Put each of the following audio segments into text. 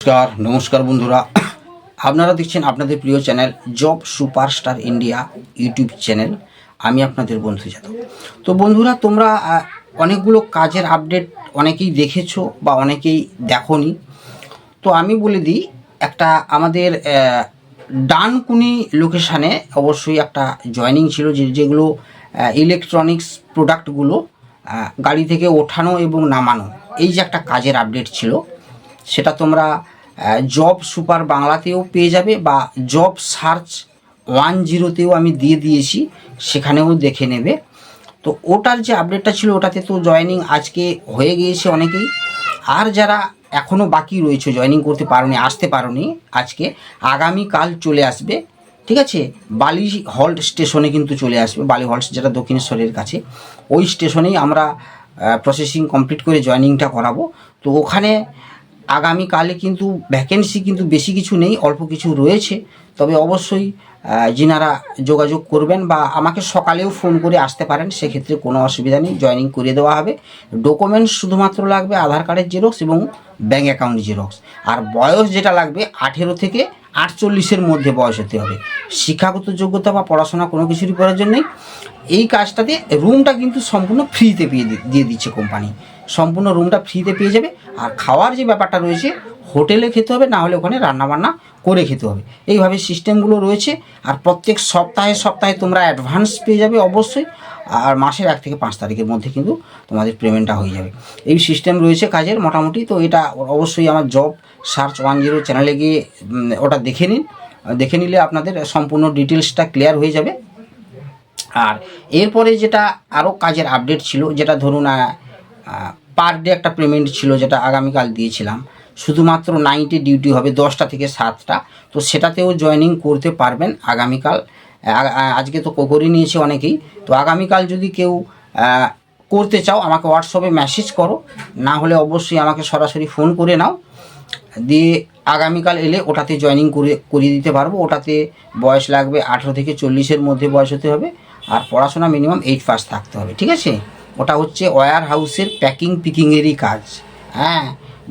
নমস্কার নমস্কার বন্ধুরা। আপনারা দেখছেন আপনাদের প্রিয় channel job superstar India YouTube channel. আমি আপনাদের বন্ধু যাদব। তো বন্ধুরা, তোমরা অনেকগুলো কাজের আপডেট অনেকেই দেখেছ বা অনেকেই দেখোনি। তো আমি বলে দিই, একটা আমাদের ডানকুনি লোকেশানে অবশ্যই একটা জয়নিং ছিল যে, যেগুলো ইলেকট্রনিক্স প্রোডাক্টগুলো গাড়ি থেকে ওঠানো এবং নামানো। এই যে একটা কাজের আপডেট ছিল। সেটা তোমরা জব সুপার বাংলাতেও পেয়ে যাবে বা জব সার্চ ওয়ান জিরোতেও আমি দিয়ে দিয়েছি, সেখানেও দেখে নেবে। তো ওটার যে আপডেটটা ছিল, ওটাতে তো জয়নিং আজকে হয়ে গিয়েছে অনেকেই। আর যারা এখনও বাকি রয়েছে জয়নিং করতে পারোনি, আসতে পারোনি, আজকে আগামীকাল চলে আসবে, ঠিক আছে? বালি হল্ট স্টেশনে কিন্তু চলে আসবে, বালি হল্ট যেটা দক্ষিণেশ্বরের কাছে। ওই স্টেশনেই আমরা প্রসেসিং কমপ্লিট করে জয়নিংটা করাবো। তো ওখানে আগামীকালে কিন্তু ভ্যাকেন্সি কিন্তু বেশি কিছু নেই, অল্প কিছু রয়েছে। তবে অবশ্যই যিনারা যোগাযোগ করবেন বা আমাকে সকালেও ফোন করে আসতে পারেন, সেক্ষেত্রে কোনো অসুবিধা নেই জয়নিং করিয়ে দেওয়া হবে। ডকুমেন্টস শুধুমাত্র লাগবে আধার কার্ডের জেরক্স এবং ব্যাঙ্ক অ্যাকাউন্ট জেরক্স আর বয়স যেটা লাগবে আঠেরো থেকে আটচল্লিশের মধ্যে বয়স হতে হবে। শিক্ষাগত যোগ্যতা বা পড়াশোনা কোনো কিছুরই প্রয়োজন নেই। এই কাজটাতে রুমটা কিন্তু সম্পূর্ণ ফ্রিতে পেয়ে দিয়ে দিচ্ছে কোম্পানি সম্পূর্ণ রুমটা ফ্রিতে পেয়ে যাবে। আর খাওয়ার যে ব্যাপারটা রয়েছে হোটেলে খেতে হবে না হলে ওখানে রান্নাবান্না করে খেতে হবে। এইভাবে সিস্টেমগুলো রয়েছে, আর প্রত্যেক সপ্তাহে সপ্তাহে তোমরা অ্যাডভান্স পেয়ে যাবে অবশ্যই, আর মাসের এক থেকে পাঁচ তারিখের মধ্যে কিন্তু তোমাদের পেমেন্টটা হয়ে যাবে। এই সিস্টেম রয়েছে কাজের মোটামুটি, তো এটা অবশ্যই আমার জব সার্চ ওয়ান জিরো চ্যানেলে গিয়ে ওটা দেখে নিন। দেখে নিলে আপনাদের সম্পূর্ণ ডিটেলসটা ক্লিয়ার হয়ে যাবে। আর এরপরে যেটা আরও কাজের আপডেট ছিল, যেটা ধরুন পার ডে একটা পেমেন্ট ছিল, যেটা আগামীকাল দিয়েছিলাম। শুধুমাত্র নাইটে ডিউটি হবে দশটা থেকে সাতটা। তো সেটাতেও জয়েনিং করতে পারবেন আগামীকাল। আজকে তো করে নিয়েছে অনেকেই। তো আগামীকাল যদি কেউ করতে চাও, আমাকে হোয়াটসঅ্যাপে মেসেজ করো। না হলে অবশ্যই আমাকে সরাসরি ফোন করে নাও। দিয়ে আগামীকাল এলে ওটাতে জয়েনিং করে, করিয়ে দিতে পারব। ওটাতে বয়স লাগবে আঠেরো থেকে চল্লিশের মধ্যে বয়স হতে হবে। আর পড়াশোনা মিনিমাম এইট পাস থাকতে হবে, ঠিক আছে? ওটা হচ্ছে ওয়্যার হাউসের প্যাকিং পিকিংয়েরই কাজ। হ্যাঁ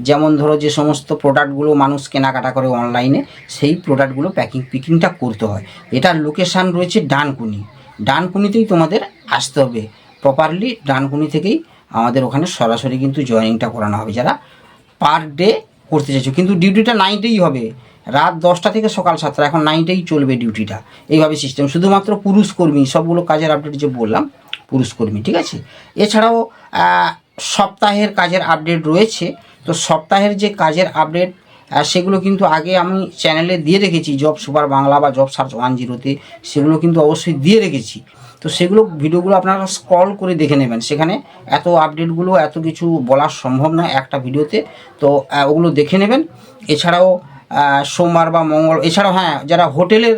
যেমন ধরো যে সমস্ত প্রোডাক্টগুলো মানুষ কেনাকাটা করে অনলাইনে সেই প্রোডাক্টগুলো প্যাকিং পিকিংটা করতে হয়। এটার লোকেশান রয়েছে ডানকুনি। ডানকুনিতেই তোমাদের আসতে হবে। প্রপারলি ডানকুনি থেকেই আমাদের ওখানে সরাসরি কিন্তু জয়েনিংটা করানো হবে। যারা পার ডে করতে চাইছো, কিন্তু ডিউটিটা নাইটেই হবে। রাত দশটা থেকে সকাল সাতটা, এখন নাইটেই চলবে ডিউটিটা এইভাবে সিস্টেম শুধুমাত্র পুরুষ কর্মী, সবগুলো কাজের আপডেট যে বললাম, পুরুষ কর্মী, ঠিক আছে? এছাড়াও সপ্তাহের কাজের আপডেট রয়েছে। তো সপ্তাহের যে কাজের আপডেট সেগুলো কিন্তু আগে আমি চ্যানেলে দিয়ে রেখেছি জব সুপার বাংলা বা জব সার্চ ওয়ান জিরোতে সেগুলো কিন্তু অবশ্যই দিয়ে রেখেছি। তো সেগুলো ভিডিওগুলো আপনারা স্ক্রল করে দেখে নেবেন। সেখানে এত আপডেটগুলো এত কিছু বলা সম্ভব নয় একটা ভিডিওতে। তো ওগুলো দেখে নেবেন। এছাড়াও সোমবার বা মঙ্গল, এছাড়াও হ্যাঁ যারা হোটেলের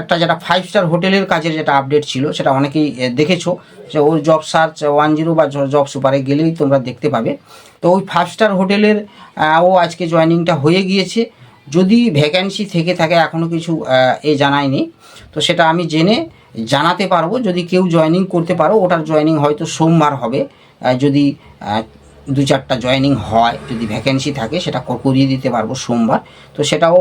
একটা যেটা ফাইভ স্টার হোটেলের কাজের যেটা আপডেট ছিল, সেটা অনেকেই দেখেছ যে ওই জব সার্চ ওয়ান জিরো বা জব সুপারে গেলেই তোমরা দেখতে পাবে। তো ওই ফাইভ স্টার হোটেলের ও আজকে জয়েনিংটা হয়ে গিয়েছে। যদি ভ্যাকেন্সি থেকে থাকে এখনও কিছু এ জানায়নি। তো সেটা আমি জেনে জানাতে পারব। যদি কেউ জয়েনিং করতে পারো, ওটার জয়েনিং হয়তো সোমবার হবে। যদি দু চারটা জয়েনিং হয়, যদি ভ্যাকেন্সি থাকে, সেটা করিয়ে দিতে পারব সোমবার। তো সেটাও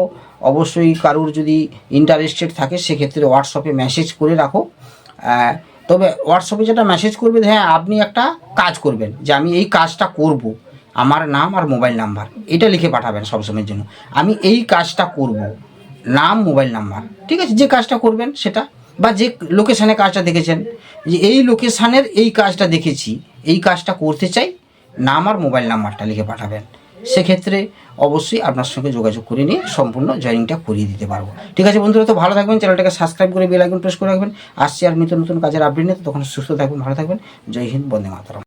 অবশ্যই কারুর যদি ইন্টারেস্টেড থাকে, সেক্ষেত্রে হোয়াটসঅ্যাপে মেসেজ করে রাখো। তবে হোয়াটসঅ্যাপে যেটা মেসেজ করবে হ্যাঁ আপনি একটা কাজ করবেন, যে আমি এই কাজটা করব। আমার নাম আর মোবাইল নাম্বার এটা লিখে পাঠাবেন সবসময়ের জন্য। আমি এই কাজটা করব। নাম মোবাইল নাম্বার ঠিক আছে? যে কাজটা করবেন, সেটা। বা যে লোকেশানে কাজটা দেখেছেন। যে এই লোকেশানের এই কাজটা দেখেছি, এই কাজটা করতে চাই নাম আর মোবাইল নাম্বারটা লিখে পাঠাবেন। সেক্ষেত্রে অবশ্যই আপনার সঙ্গে যোগাযোগ করে নিয়ে সম্পূর্ণ জয়েনিংটা করিয়ে দিতে পারব। ঠিক আছে বন্ধুরা, তো ভালো থাকবেন, চ্যানেলটাকে সাবস্ক্রাইব করে বেল আইকন প্রেস করে রাখবেন। আসছি আর নিত্য নতুন কাজের আপডেট নিয়ে তখন সুস্থ থাকবেন, ভালো থাকবেন। জয় হিন্দ, বন্দে মাতারাম।